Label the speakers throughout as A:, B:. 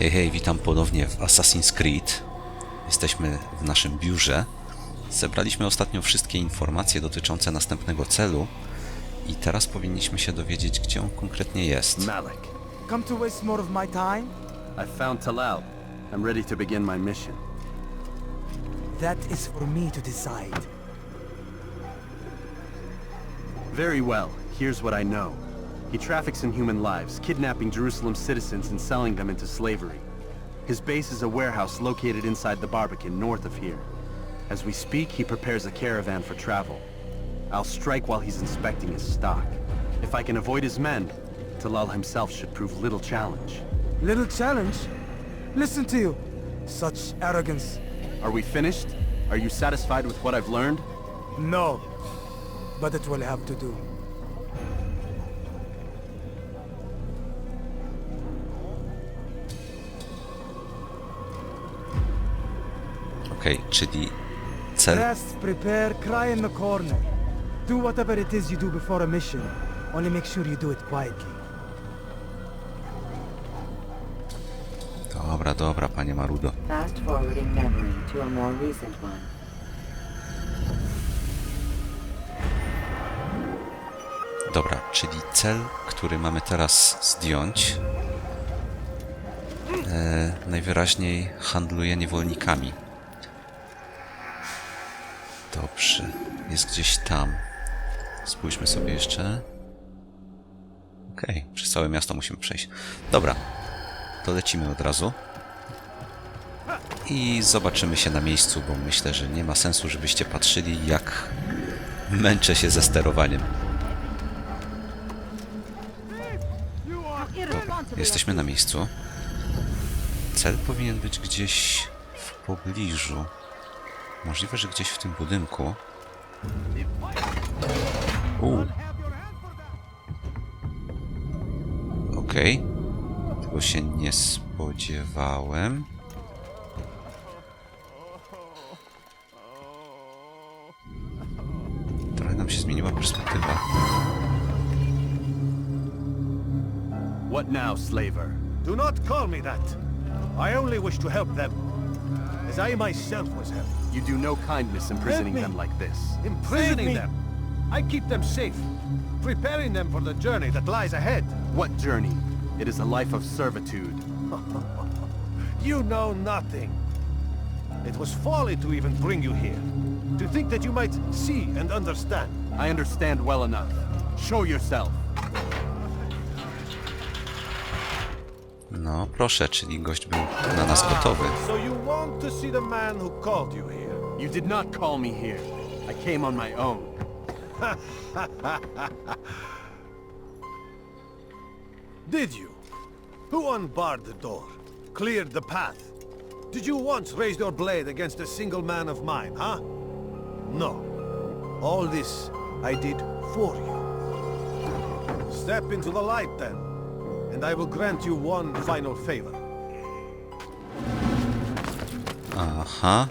A: Hej, hej, witam ponownie w Assassin's Creed. Jesteśmy w naszym biurze. Zebraliśmy ostatnio wszystkie informacje dotyczące następnego celu i teraz powinniśmy się dowiedzieć, gdzie on konkretnie jest.
B: Malik,
C: Come to waste more of my time?
B: I found Talal. I'm ready to begin my mission.
C: That is for me to decide.
B: Very well. Here's what I know. He traffics in human lives, kidnapping Jerusalem citizens and selling them into slavery. His base is a warehouse located inside the Barbican, north of here. As we speak, he prepares a caravan for travel. I'll strike while he's inspecting his stock. If I can avoid his men, Talal himself should prove little challenge.
C: Little challenge? Listen to you. Such arrogance.
B: Are we finished? Are you satisfied with what I've learned?
C: No. But it will have to do.
A: Czyli cel...
C: Rest, prepare, cry in the corner. Do whatever it is you do before a mission. Only make sure you do it quietly.
A: Dobra, dobra, panie Marudo.
D: Fast forwarding memory to a more recent one.
A: Dobra, czyli cel, który mamy teraz zdjąć, e, najwyraźniej handluje niewolnikami. Dobrze, jest gdzieś tam. Spójrzmy sobie jeszcze. Okej, przez całe miasto musimy przejść. Dobra, to lecimy od razu. I zobaczymy się na miejscu, bo myślę, że nie ma sensu, żebyście patrzyli, jak męczę się ze sterowaniem. Dobra, jesteśmy na miejscu. Cel powinien być gdzieś w pobliżu. Możliwe, że gdzieś w tym budynku. U. Okej. Tego się nie spodziewałem. Trochę nam się zmieniła perspektywa.
B: What now, slaver?
E: Do not call me that. I only wish to help them. As I myself was helped.
B: You do no kindness imprisoning them like this.
E: Imprisoning them. I keep them safe. Preparing them for the journey that lies ahead.
B: What journey? It is a life of servitude.
E: You know nothing. It was folly to even bring you here. To think that you might see and understand.
B: I understand well enough. Show yourself.
A: No, proszę, czyli gość był na nas gotowy.
E: So you want to see the man who called you here?
B: You did not call me here. I came on my own.
E: Did you? Who unbarred the door? Cleared the path? Did you once raise your blade against a single man of mine, huh? No. All this I did for you. Step into the light then, and I will grant you one final favor.
A: Aha.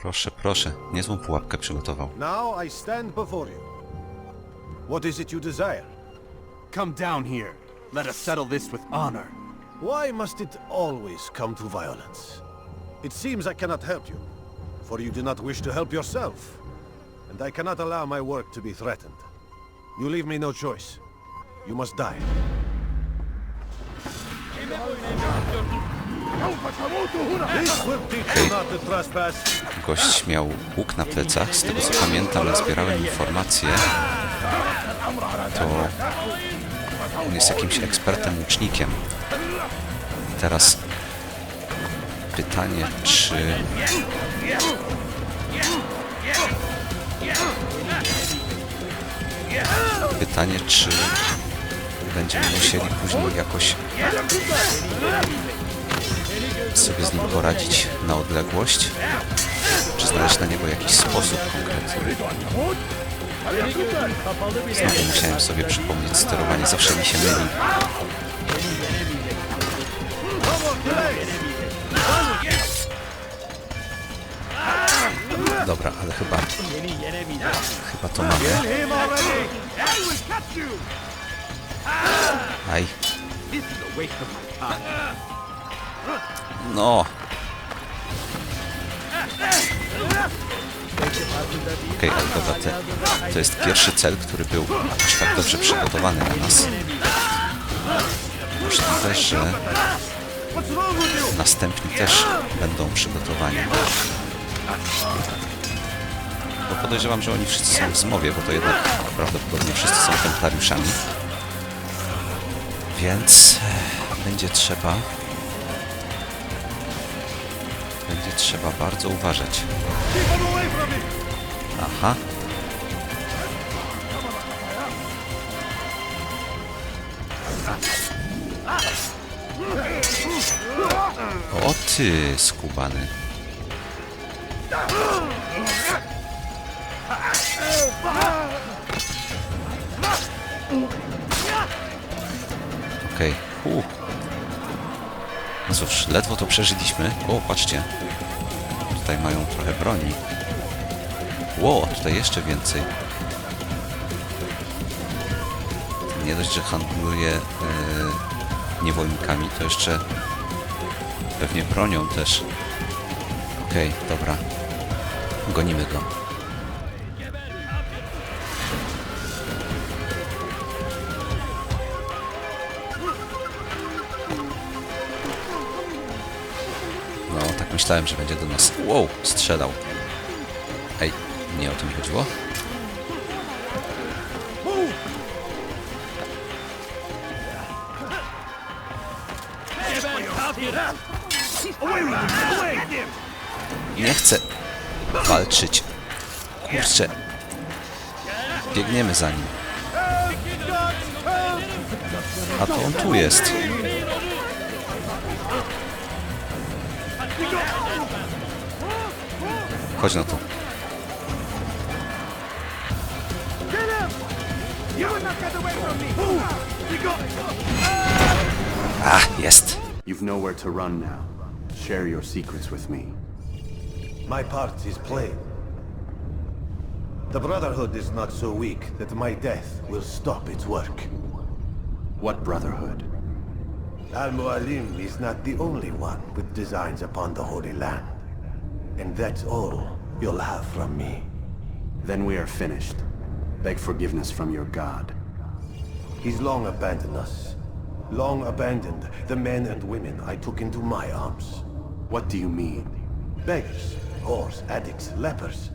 A: Proszę, proszę, niezłą pułapkę przygotował.
E: Now I stand before you. What is it you desire?
B: Come down here. Let us settle this with honor.
E: Why must it always come to violence? It seems I cannot help you, for you do not wish to help yourself. And I cannot allow my work to be threatened. You leave me no choice. You must die.
A: Gość miał łuk na plecach, z tego co pamiętam, zbierałem informacje, to on jest jakimś ekspertem łucznikiem. I teraz pytanie, czy... Pytanie, czy będziemy musieli później jakoś sobie z nim poradzić na odległość? Czy znaleźć na niego jakiś sposób konkretny? Znowu musiałem sobie przypomnieć sterowanie, zawsze mi się myli. Dobra, ale chyba... Chyba to mamy. Aj. No. Okej, dobra, te, to jest pierwszy cel, który był aż tak dobrze przygotowany na nas. Możliwe, że następni też będą przygotowani. Bo podejrzewam, że oni wszyscy są w zmowie, bo to jednak prawdopodobnie wszyscy są templariuszami. Więc będzie trzeba... trzeba bardzo uważać. Aha. O ty, skubany. No cóż, ledwo to przeżyliśmy. O, patrzcie. Tutaj mają trochę broni. Ło, tutaj jeszcze więcej. Nie dość, że handluje e, niewolnikami, to jeszcze pewnie bronią też. Okej, dobra. Gonimy go. Myślałem, że będzie do nas... Wow, strzelał. Ej, nie o tym chodziło? Nie chcę walczyć. Kurczę. Biegniemy za nim. A to on tu jest. Chodź na to. A, jest.
B: You've nowhere to run now. Share your secrets with me.
E: My part is plain. The Brotherhood is not so weak that my death will stop its work.
B: What brotherhood?
E: Al-Mualim is not the only one with designs upon the Holy Land. And that's all you'll have from me.
B: Then we are finished. Beg forgiveness from your god.
E: He's long abandoned us. Long abandoned the men and women I took into my arms.
B: What do you mean?
E: Beggars, whores, addicts, lepers.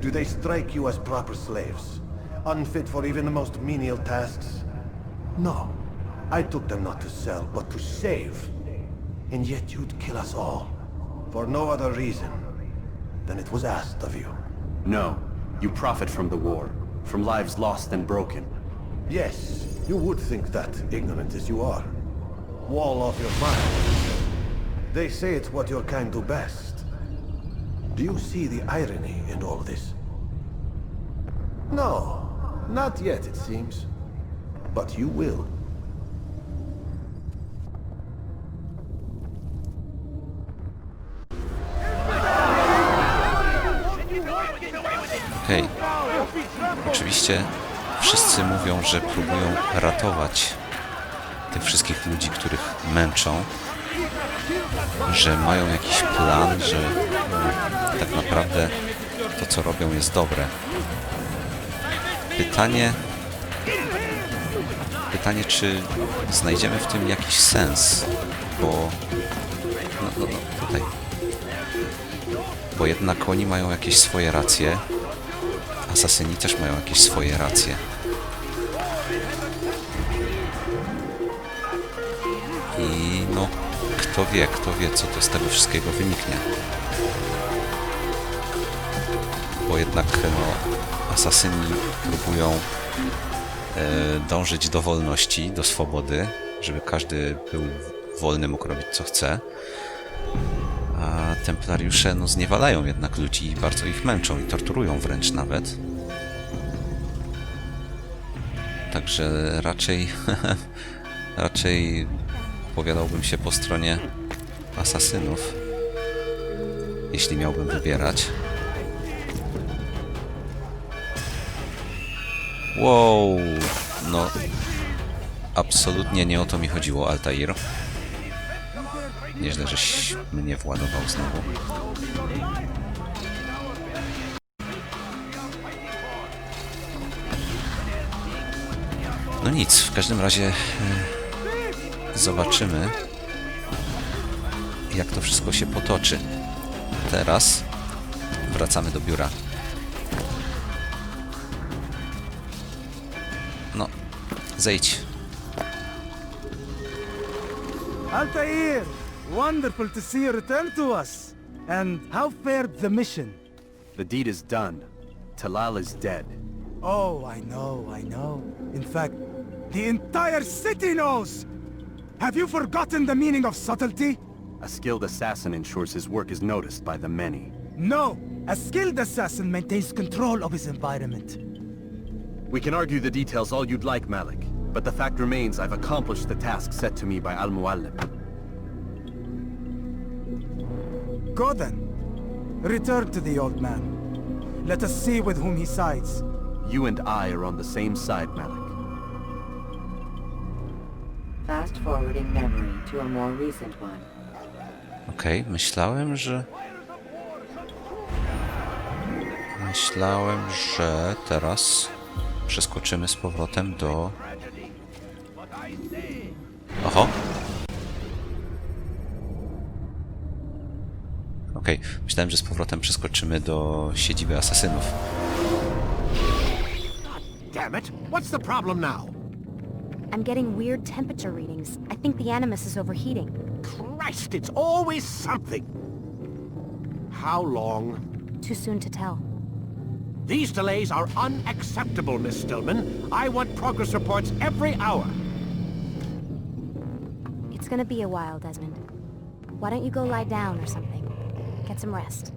E: Do they strike you as proper slaves? Unfit for even the most menial tasks? No. I took them not to sell, but to save. And yet you'd kill us all. For no other reason than it was asked of you.
B: No. You profit from the war. From lives lost and broken.
E: Yes, you would think that, ignorant as you are. Wall off your mind. They say it's what your kind do best. Do you see the irony in all this? No, not yet, it seems. But you will.
A: Okej. Oczywiście wszyscy mówią, że próbują ratować tych wszystkich ludzi, których męczą, że mają jakiś plan, że tak naprawdę to, co robią, jest dobre. Pytanie, pytanie, czy znajdziemy w tym jakiś sens, bo no, no, no tutaj, bo jednak oni mają jakieś swoje racje, asasyni też mają jakieś swoje racje. I no, kto wie, kto wie, co to z tego wszystkiego wyniknie. Bo jednak no, asasyni próbują e, dążyć do wolności, do swobody, żeby każdy był wolny, mógł robić co chce. A templariusze no, zniewalają jednak ludzi i bardzo ich męczą i torturują wręcz nawet. Także raczej raczej opowiadałbym się po stronie asasynów, jeśli miałbym wybierać. Wow, no absolutnie nie o to mi chodziło, Altair. Nieźle, żeś mnie władował znowu. No nic, w każdym razie e, zobaczymy, jak to wszystko się potoczy. Teraz wracamy do biura. No, zejdź.
C: Altair! Wonderful to see you return to us. And how fared the mission?
B: The deed is done. Talal is dead.
C: Oh, I know, I know. In fact, the entire city knows! Have you forgotten the meaning of subtlety?
B: A skilled assassin ensures his work is noticed by the many.
C: No! A skilled assassin maintains control of his environment.
B: We can argue the details all you'd like, Malik. But the fact remains I've accomplished the task set to me by Al-Muallim.
C: Go then. Return to the old man. Let us see with whom he sides.
B: You and I are on the same side, Malik.
D: Fast forwarding memory to a more recent one.
A: Okej, myślałem, że... Myślałem, że teraz przeskoczymy z powrotem do... Oho! Okej, myślałem, że z powrotem przeskoczymy do siedziby asasynów.
E: Damn it! What's the problem now?
F: I'm getting weird temperature readings. I think the Animus is overheating.
E: Christ, it's always something! How long?
F: Too soon to tell.
E: These delays are unacceptable, Miss Stillman. I want progress reports every hour.
F: It's gonna be a while, Desmond. Why don't you go lie down or something? Get some rest.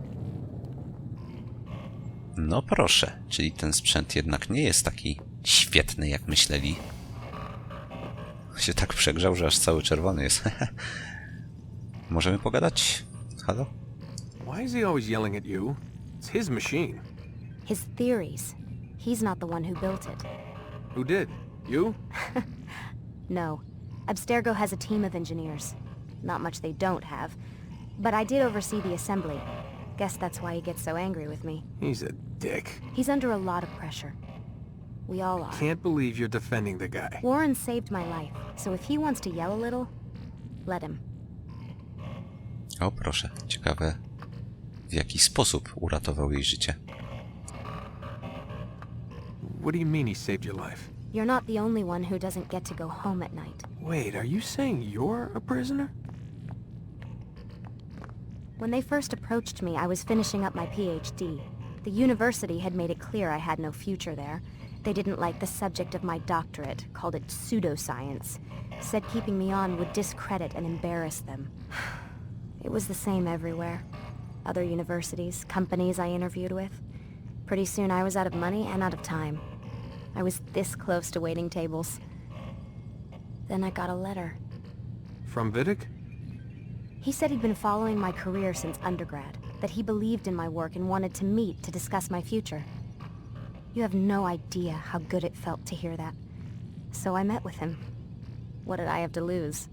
A: No proszę, czyli ten sprzęt jednak nie jest taki świetny, jak myśleli. Się tak przegrzał, że aż cały czerwony jest. Możemy pogadać? Halo?
G: Why is he always yelling at you? It's his machine.
F: His theories. He's not the one who built it.
G: Who did? You?
F: No. Abstergo has a team of engineers. Not much they don't have. But I did oversee the assembly. Guess that's why he gets so angry with me.
G: He's a dick.
F: He's under a lot of pressure. We all are.
G: Can't believe you're defending the guy.
F: Warren saved my life, so if he wants to yell a little, let him.
A: O proszę, ciekawe w jaki sposób uratował jej życie.
G: What do you mean he saved your life?
F: You're not the only one who doesn't get to go home at night.
G: Wait, are you saying you're a prisoner?
F: When they first approached me, I was finishing up my PhD. The university had made it clear I had no future there. They didn't like the subject of my doctorate, called it pseudoscience. Said keeping me on would discredit and embarrass them. It was the same everywhere. Other universities, companies I interviewed with. Pretty soon I was out of money and out of time. I was this close to waiting tables. Then I got a letter.
G: From Vidic?
F: He said he'd been following my career since undergrad, that he believed in my work and wanted to meet to discuss my future. You have no idea how good it felt to hear that. So I met with him. What did I have to lose?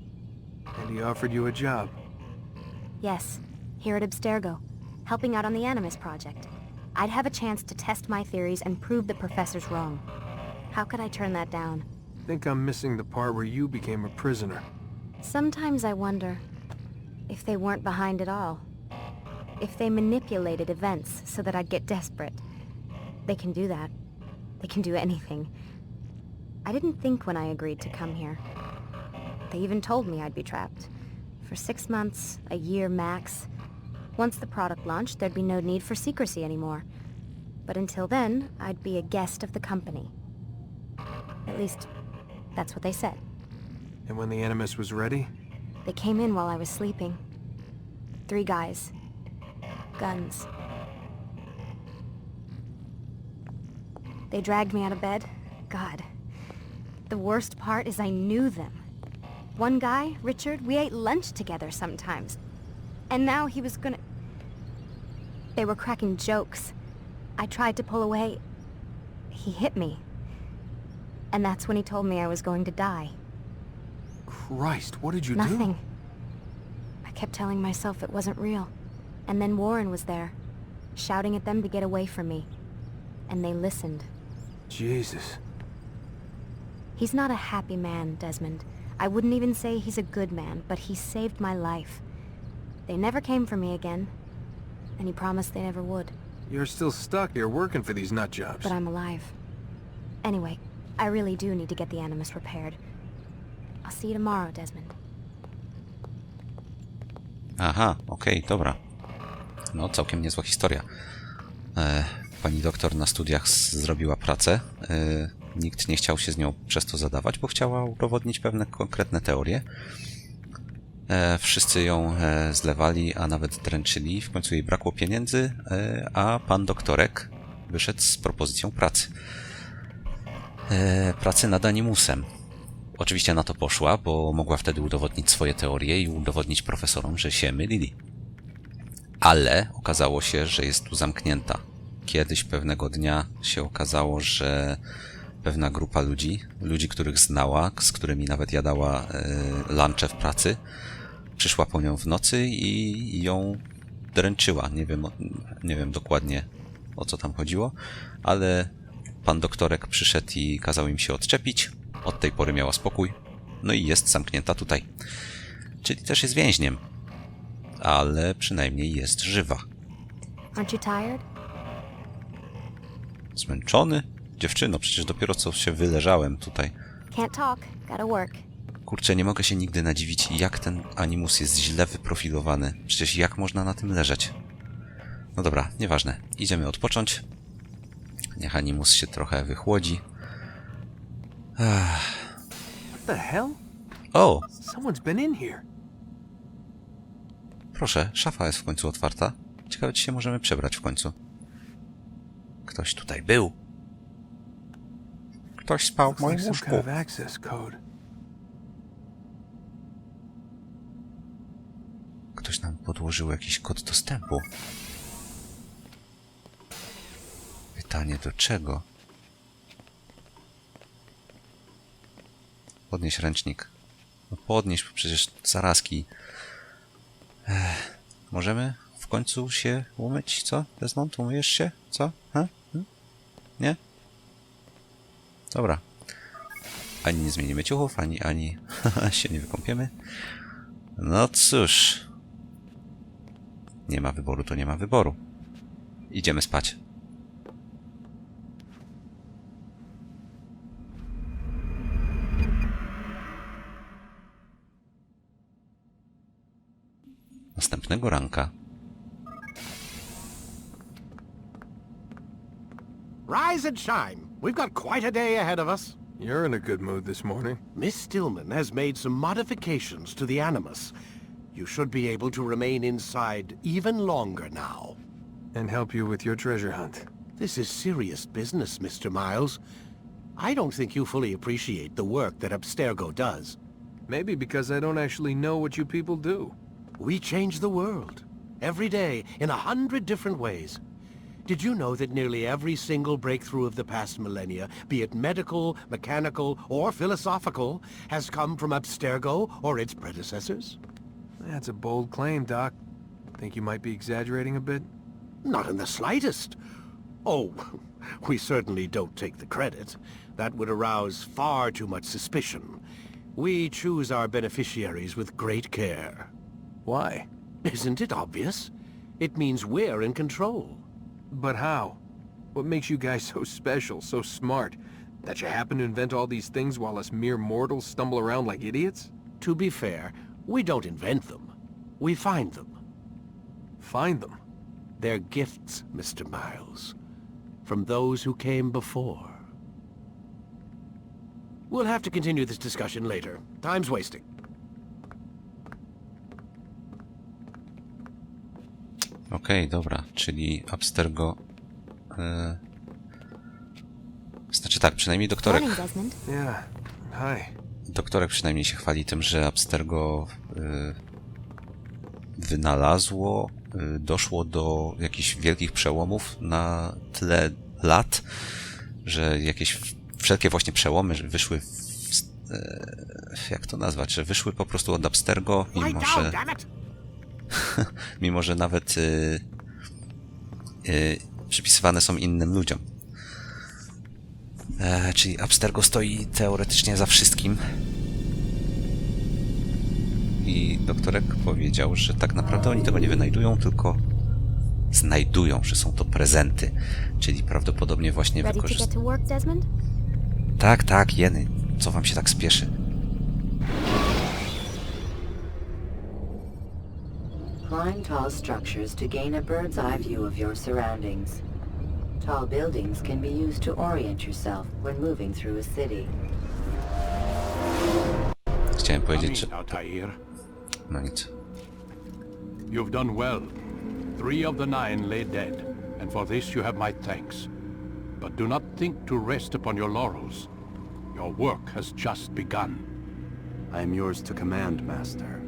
G: And he offered you a job.
F: Yes, here at Abstergo, helping out on the Animus project. I'd have a chance to test my theories and prove the professors wrong. How could I turn that down?
G: Think I'm missing the part where you became a prisoner.
F: Sometimes I wonder if they weren't behind it all. If they manipulated events so that I'd get desperate. They can do that. They can do anything. I didn't think when I agreed to come here. They even told me I'd be trapped. For six months, a year max. Once the product launched, there'd be no need for secrecy anymore. But until then, I'd be a guest of the company. At least, that's what they said.
G: And when the Animus was ready,
F: They came in while I was sleeping. Three guys. Guns. They dragged me out of bed. God. The worst part is I knew them. One guy, Richard, we ate lunch together sometimes. And now he was gonna... They were cracking jokes. I tried to pull away. He hit me. And that's when he told me I was going to die.
G: Christ, what did you do?
F: Nothing. I kept telling myself it wasn't real. And then Warren was there, shouting at them to get away from me. And they listened.
G: Jesus.
F: He's not a happy man, Desmond. I wouldn't even say he's a good man, but he saved my life. They never came for me again. And he promised they never would.
G: You're still stuck here working for these nut jobs.
F: But I'm alive. Anyway, I really do need to get the Animus repaired. I'll see you tomorrow, Desmond.
A: Aha, okej, dobra. No, całkiem niezła historia. E, pani doktor na studiach zrobiła pracę. E, nikt nie chciał się z nią przez to zadawać, bo chciała udowodnić pewne konkretne teorie. E, wszyscy ją zlewali, a nawet dręczyli. W końcu jej brakło pieniędzy, a pan doktorek wyszedł z propozycją pracy. Pracy nad animusem. Oczywiście na to poszła, bo mogła wtedy udowodnić swoje teorie i udowodnić profesorom, że się mylili. Ale okazało się, że jest tu zamknięta. Kiedyś pewnego dnia się okazało, że pewna grupa ludzi, ludzi, których znała, z którymi nawet jadała e, lunche w pracy, przyszła po nią w nocy i ją dręczyła. Nie wiem, nie wiem dokładnie o co tam chodziło, ale pan doktorek przyszedł i kazał im się odczepić. Od tej pory miała spokój. No i jest zamknięta tutaj. Czyli też jest więźniem. Ale przynajmniej jest żywa.
F: Aren't you tired?
A: Zmęczony? Dziewczyno, przecież dopiero co się wyleżałem tutaj.
F: Can't talk. Gotta work.
A: Kurczę, nie mogę się nigdy nadziwić, jak ten animus jest źle wyprofilowany. Przecież jak można na tym leżeć? No dobra, nieważne. Idziemy odpocząć. Niech animus się trochę wychłodzi.
G: What the hell?
A: O,
G: Someone's been in here.
A: proszę, szafa jest w końcu otwarta. Ciekawe, czy się możemy przebrać w końcu. Ktoś tutaj był. Ktoś spał w moim łóżku. Ktoś nam podłożył jakiś kod dostępu. Pytanie do czego? Podnieś ręcznik. No podnieś, bo przecież zarazki. Ech, możemy w końcu się umyć, co? Desmond, umyjesz się? Co? Ha? Nie? Dobra. Ani nie zmienimy ciuchów, ani, ani się nie wykąpiemy. No cóż. Nie ma wyboru, to nie ma wyboru. Idziemy spać. Następnego ranka
E: Rise and shine. We've got quite a day ahead of us.
G: You're in a good mood this morning.
E: Miss Stillman has made some modifications to the Animus. You should be able to remain inside even longer now.
G: And help you with your treasure hunt.
E: This is serious business, Mr. Miles. I don't think you fully appreciate the work that Abstergo does.
G: Maybe because I don't actually know what you people do.
E: We change the world. Every day, in a hundred different ways. Did you know that nearly every single breakthrough of the past millennia, be it medical, mechanical, or philosophical, has come from Abstergo or its predecessors?
G: That's a bold claim, Doc. Think you might be exaggerating a bit?
E: Not in the slightest. Oh, we certainly don't take the credit. That would arouse far too much suspicion. We choose our beneficiaries with great care.
G: Why?
E: Isn't it obvious? It means we're in control.
G: But how? What makes you guys so special, so smart? That you happen to invent all these things while us mere mortals stumble around like idiots?
E: To be fair, we don't invent them. We find them.
G: Find them.
E: They're gifts, Mr. Miles. From those who came before. We'll have to continue this discussion later. Time's wasting.
A: Okej, dobra, czyli Abstergo. E... Znaczy tak, przynajmniej doktorek.
F: Morning, Desmond.
G: Yeah. Hi.
A: Doktorek przynajmniej się chwali tym, że Abstergo y, wynalazło, y, doszło do jakichś wielkich przełomów na tyle lat, że jakieś wszelkie właśnie przełomy wyszły w, e, jak to nazwać, że wyszły po prostu od Abstergo, mimo że, mimo że nawet y, y, przypisywane są innym ludziom. E, czyli Abstergo stoi teoretycznie za wszystkim. I doktorek powiedział, że tak naprawdę oni tego nie wynajdują, tylko znajdują, że są to prezenty. Czyli prawdopodobnie właśnie wykorzystują. Tak, tak, Jeny. Co wam się tak spieszy?
D: Climb tall structures to gain a bird's eye view of your surroundings. Tall buildings can be used to orient yourself when moving through a city.
A: Chciałem powiedzieć, że...
H: Amin,
A: No nic.
H: You've done well. Three of the nine lay dead, and for this you have my thanks. But do not think to rest upon your laurels. Your work has just begun.
B: I am yours to command, Master.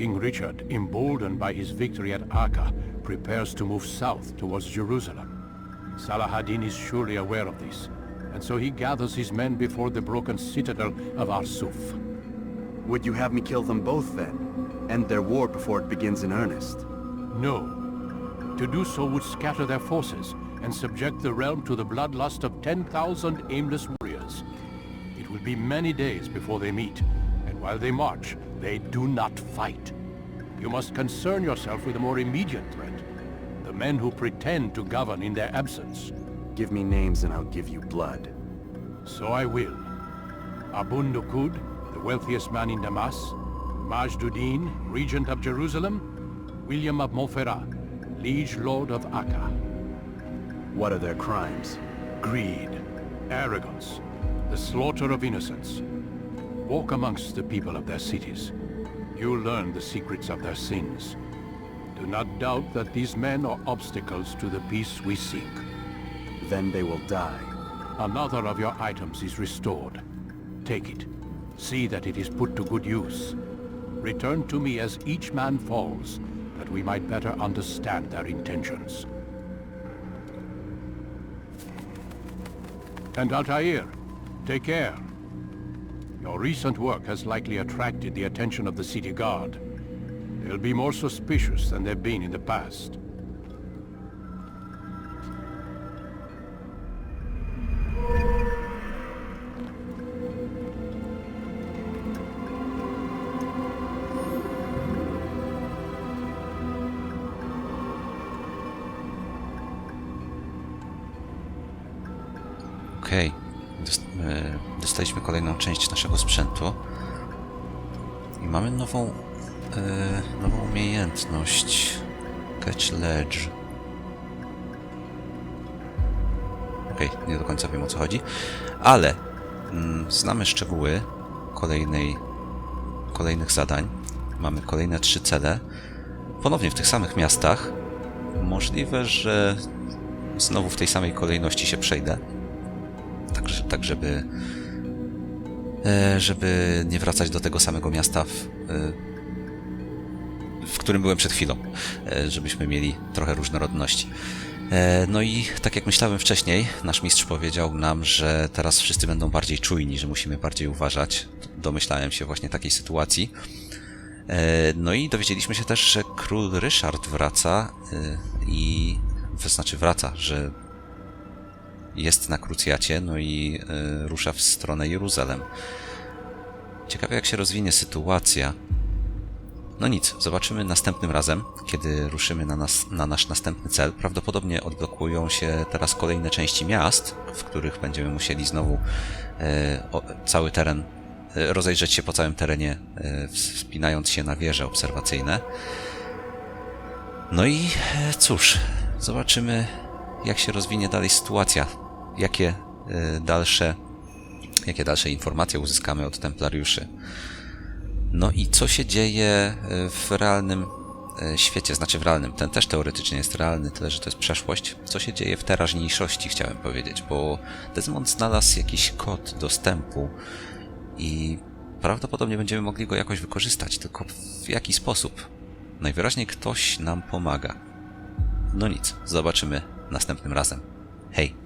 H: King Richard, emboldened by his victory at Acre, prepares to move south towards Jerusalem. Salah is surely aware of this, and so he gathers his men before the broken citadel of Arsuf.
B: Would you have me kill them both then? End their war before it begins in earnest?
H: No. To do so would scatter their forces and subject the realm to the bloodlust of 10,000 aimless warriors. It will be many days before they meet, and while they march, they do not fight. You must concern yourself with a more immediate threat. The men who pretend to govern in their absence.
B: Give me names and I'll give you blood.
H: So I will. Abun Nukud, the wealthiest man in Damas, Majduddin, regent of Jerusalem, William of Montferrat, liege lord of Acre.
B: What are their crimes?
H: Greed, arrogance, the slaughter of innocents. Walk amongst the people of their cities. You'll learn the secrets of their sins. Do not doubt that these men are obstacles to the peace we seek.
B: Then they will die.
H: Another of your items is restored. Take it. See that it is put to good use. Return to me as each man falls, that we might better understand their intentions. And Altair, take care. Your recent work has likely attracted the attention of the city guard. They'll be more suspicious than they've been in the past.
A: Okej. Dost- Dostaliśmy kolejną część naszego sprzętu. I mamy nową, e, nową umiejętność. Catch Ledge. Okej, nie do końca wiem o co chodzi. Ale mm, znamy szczegóły kolejnej, kolejnych zadań. Mamy kolejne trzy cele. Ponownie w tych samych miastach. Możliwe, że znowu w tej samej kolejności się przejdę tak, tak żeby, żeby nie wracać do tego samego miasta, w, e, w którym byłem przed chwilą, e, żebyśmy mieli trochę różnorodności. E, No i tak jak myślałem wcześniej, nasz mistrz powiedział nam, że teraz wszyscy będą bardziej czujni, że musimy bardziej uważać. Domyślałem się właśnie takiej sytuacji. E, No i dowiedzieliśmy się też, że król Ryszard wraca e, i znaczy wraca, że jest na krucjacie, no i y, rusza w stronę Jeruzalem. Ciekawe, jak się rozwinie sytuacja. No nic, zobaczymy następnym razem, kiedy ruszymy na, nas, na nasz następny cel. Prawdopodobnie odblokują się teraz kolejne części miast, w których będziemy musieli znowu e, o, cały teren, e, rozejrzeć się po całym terenie, e, wspinając się na wieże obserwacyjne. No i e, cóż, zobaczymy, jak się rozwinie dalej sytuacja, jakie e, dalsze, jakie dalsze informacje uzyskamy od templariuszy. No i co się dzieje e, w realnym e, świecie, znaczy w realnym, ten też teoretycznie jest realny, tyle że to jest przeszłość. Co się dzieje w teraźniejszości, chciałem powiedzieć, bo Desmond znalazł jakiś kod dostępu i prawdopodobnie będziemy mogli go jakoś wykorzystać, tylko w jaki sposób? Najwyraźniej ktoś nam pomaga. No nic, zobaczymy następnym razem. Hej!